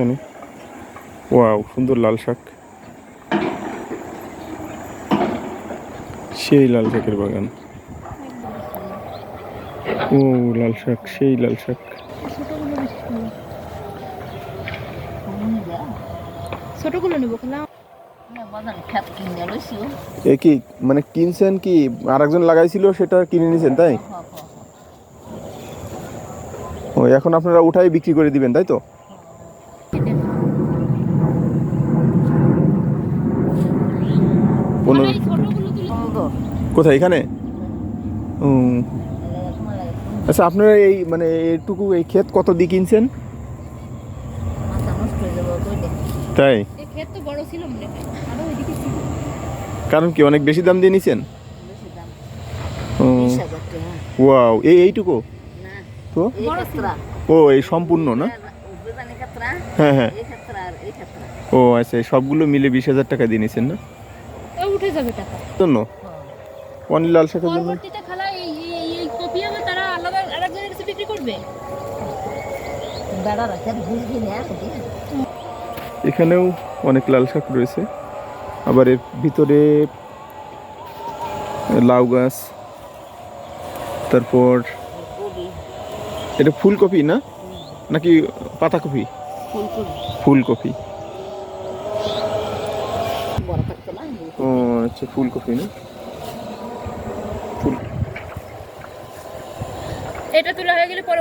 এখানে ওয়াও সুন্দর লাল শাক। সেই লাল শাকের বাগান। ও লাল শাক সেই লাল শাক। ছোটগুলো নেব খেলা বাজারে খেত কিনে লইছিও এ কি মানে কিনছেন কি? আরেকজন লাগাইছিল সেটা কিনে নিছেন তাই? ও এখন আপনারা উঠাই বিক্রি করে দিবেন তাই তো? তুলে সুন্দর কোথায় এখানে? ও। আচ্ছা আপনারা এই মানে এইটুকু এই ক্ষেত কত দিয়ে কিনছেন? তাই? মনে হয় কারণ কি অনেক বেশি দাম দিয়ে নিছেন? ওয়াও এই এইটুকু? তো? ও এই সম্পূর্ণ না? হ্যাঁ হ্যাঁ। এই ক্ষেত্রা আর এই ক্ষেত্রা। ও আচ্ছা এই সবগুলো মিলে বিশ হাজার টাকা দিয়ে নিছেন না? উঠে যাবে টাকা। জন্য? অনিল লাল শাকের জন্য? পরবর্তীতে খালা এই এই- এই কপি হবে তারা আলাদা আরেকজনের কাছে বিক্রি করবে? বেড়া রাখেন আসি এখানেও অনেক লাল শাক রয়েছে। আবার এর ভিতরে লাউ গাছ তারপর এটা ফুলকপি না? নাকি পাতাকপি? ফুলকপি ফুলকপি বড় থাকতো না ও হচ্ছে ফুলকপি না? এটা তোলা হয়ে গেলে পরে